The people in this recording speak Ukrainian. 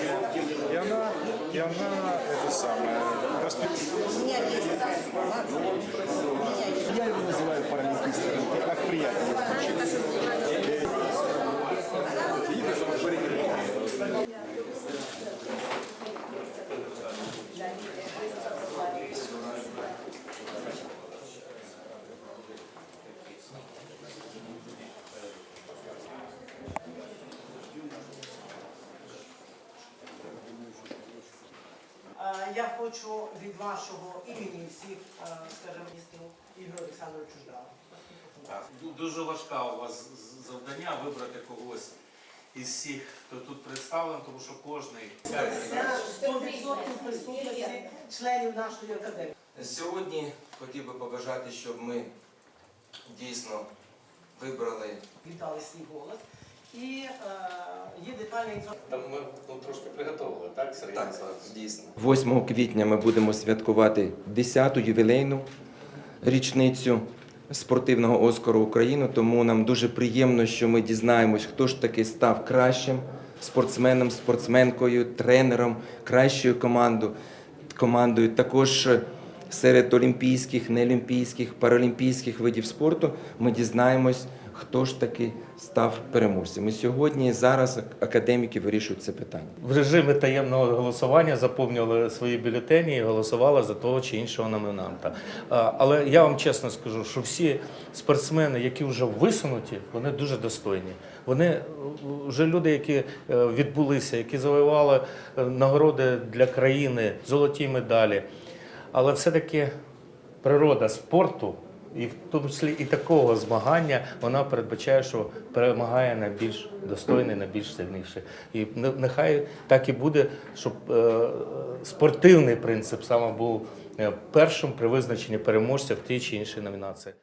И она, и она это самое, У меня есть такая информация. У меня есть. Я его называю паралимпийским. Так приятно. Я хочу від вашого імені всіх, е, скажімо, міністрів Ігоря Олександровича Ждана. Так, дуже важка у вас завдання вибрати когось із всіх, хто тут представлений, тому що кожний Це 100% присутності членів нашої академії. Сьогодні хотів би побажати, щоб ми дійсно вибрали Віддали свій голос. І е, є інформація. Там ми ну, трошки приготували, так, Сергій так, Олександрович? дійсно. 8 квітня ми будемо святкувати 10-ту ювілейну річницю спортивного Оскару України. Тому нам дуже приємно, що ми дізнаємось, хто ж таки став кращим спортсменом, спортсменкою, тренером, кращою командою. командою. Також серед олімпійських, неолімпійських, паралімпійських видів спорту ми дізнаємось, хто ж таки став переможцем. І сьогодні зараз академіки вирішують це питання. в режимі таємного голосування заповнювали свої бюлетені і голосували за того чи іншого номінанта. Але я вам чесно скажу, що всі спортсмени, які вже висунуті, вони дуже достойні. Вони е, вже люди, які е, відбулися, які завоювали е, нагороди для країни, золоті медалі. Але все-таки природа спорту, і в тому числі і такого змагання, вона передбачає, що перемагає найбільш достойний, найбільш сильніший. І нехай так і буде, щоб е, спортивний принцип саме був е, першим при визначенні переможця в тій чи іншій номінації.